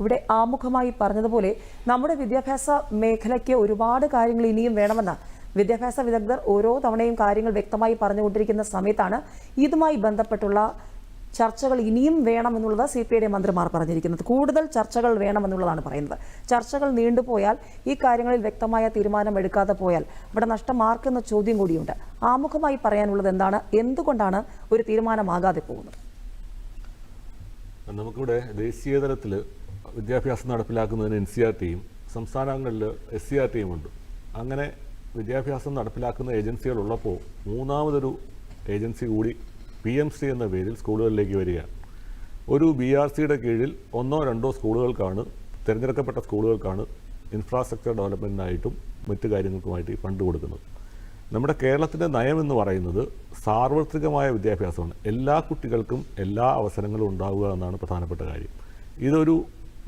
ഇവിടെ ആമുഖമായി പറഞ്ഞതുപോലെ നമ്മുടെ വിദ്യാഭ്യാസ മേഖലയ്ക്ക് ഒരുപാട് കാര്യങ്ങൾ ഇനിയും വേണമെന്ന് വിദ്യാഭ്യാസ വിദഗ്ധർ ഓരോ തവണയും കാര്യങ്ങൾ വ്യക്തമായി പറഞ്ഞുകൊണ്ടിരിക്കുന്ന സമയത്താണ് ഇതുമായി ബന്ധപ്പെട്ടുള്ള ചർച്ചകൾ ഇനിയും വേണമെന്നുള്ളത് സി പി ഐയുടെ മന്ത്രിമാർ പറഞ്ഞിരിക്കുന്നത്. കൂടുതൽ ചർച്ചകൾ വേണമെന്നുള്ളതാണ് പറയുന്നത്. ചർച്ചകൾ നീണ്ടുപോയാൽ ഈ കാര്യങ്ങളിൽ വ്യക്തമായ തീരുമാനം എടുക്കാതെ പോയാൽ ഇവിടെ നഷ്ടം ചോദ്യം കൂടിയുണ്ട്. ആമുഖമായി പറയാനുള്ളത് എന്താണ്? എന്തുകൊണ്ടാണ് ഒരു തീരുമാനമാകാതെ പോകുന്നത്? നമുക്കിവിടെ ദേശീയ തലത്തിൽ വിദ്യാഭ്യാസം നടപ്പിലാക്കുന്നതിന് എൻ സി ആർ ടിയും സംസ്ഥാനങ്ങളിൽ എസ് സി ആർ ടിയും ഉണ്ട്. അങ്ങനെ വിദ്യാഭ്യാസം നടപ്പിലാക്കുന്ന ഏജൻസികൾ ഉള്ളപ്പോൾ മൂന്നാമതൊരു ഏജൻസി കൂടി പി എം സി എന്ന പേരിൽ സ്കൂളുകളിലേക്ക് വരികയാണ് ഒരു ബി ആർ സിയുടെ കീഴിൽ ഒന്നോ രണ്ടോ സ്കൂളുകൾക്കാണ് തിരഞ്ഞെടുക്കപ്പെട്ട സ്കൂളുകൾക്കാണ് ഇൻഫ്രാസ്ട്രക്ചർ ഡെവലപ്മെന്റിനായിട്ടും മറ്റ് കാര്യങ്ങൾക്കുമായിട്ട് ഈ ഫണ്ട് കൊടുക്കുന്നത്. നമ്മുടെ കേരളത്തിന്റെ നയം എന്ന് പറയുന്നത് സാർവത്രികമായ വിദ്യാഭ്യാസമാണ്. എല്ലാ കുട്ടികൾക്കും എല്ലാ അവസരങ്ങളും ഉണ്ടാവുക എന്നാണ് പ്രധാനപ്പെട്ട കാര്യം. ഇതൊരു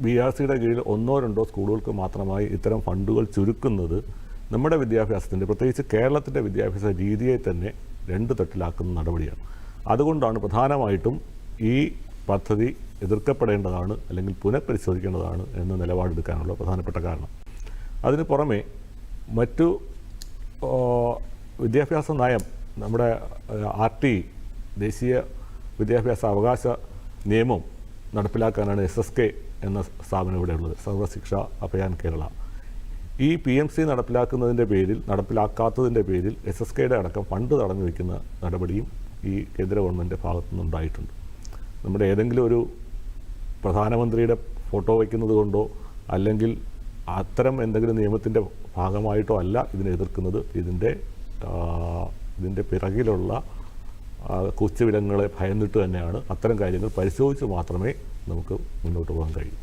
ബി ആർ സിയുടെ കീഴിൽ ഒന്നോ രണ്ടോ സ്കൂളുകൾക്ക് മാത്രമായി ഇത്തരം ഫണ്ടുകൾ ചുരുക്കുന്നത് നമ്മുടെ വിദ്യാഭ്യാസത്തിന്റെ പ്രത്യേകിച്ച് കേരളത്തിന്റെ വിദ്യാഭ്യാസ രീതിയെ തന്നെ രണ്ട് തട്ടിലാക്കുന്ന നടപടിയാണ്. അതുകൊണ്ടാണ് പ്രധാനമായിട്ടും ഈ പദ്ധതി എതിർക്കപ്പെടേണ്ടതാണ് അല്ലെങ്കിൽ പുനഃപരിശോധിക്കേണ്ടതാണ് എന്ന നിലപാടെടുക്കാനുള്ള പ്രധാനപ്പെട്ട കാരണം. അതിന് പുറമെ മറ്റു വിദ്യാഭ്യാസ നയം നമ്മുടെ ആർ ടി ദേശീയ വിദ്യാഭ്യാസ അവകാശ നിയമം നടപ്പിലാക്കാനാണ് എസ് എസ് കെ എന്ന സ്ഥാപനം ഇവിടെ ഉള്ളത്. സർവശിക്ഷ അഭയാൻ കേരള. ഈ പി എം സി നടപ്പിലാക്കുന്നതിന്റെ പേരിൽ നടപ്പിലാക്കാത്തതിന്റെ പേരിൽ എസ് എസ് കെയുടെ അടക്കം ഫണ്ട് തടഞ്ഞു വയ്ക്കുന്ന നടപടിയും ഈ കേന്ദ്ര ഗവൺമെന്റിന്റെ ഭാഗത്തുനിന്ന് ഉണ്ടായിട്ടുണ്ട്. നമ്മുടെ ഏതെങ്കിലും ഒരു പ്രധാനമന്ത്രിയുടെ ഫോട്ടോ വയ്ക്കുന്നത് കൊണ്ടോ അല്ലെങ്കിൽ അത്തരം എന്തെങ്കിലും നിയമത്തിന്റെ ഭാഗമായിട്ടോ അല്ല ഇതിനെ എതിർക്കുന്നത്. ഇതിന്റെ ഇതിന്റെ പിറകിലുള്ള ആ, കൊച്ചുവിടങ്ങളെ ഭയന്നിട്ട് തന്നെയാണ് അത്തരം കാര്യങ്ങൾ പരിശോധിച്ച് മാത്രമേ നമുക്ക് മുന്നോട്ട് പോകാൻ കഴിയൂ.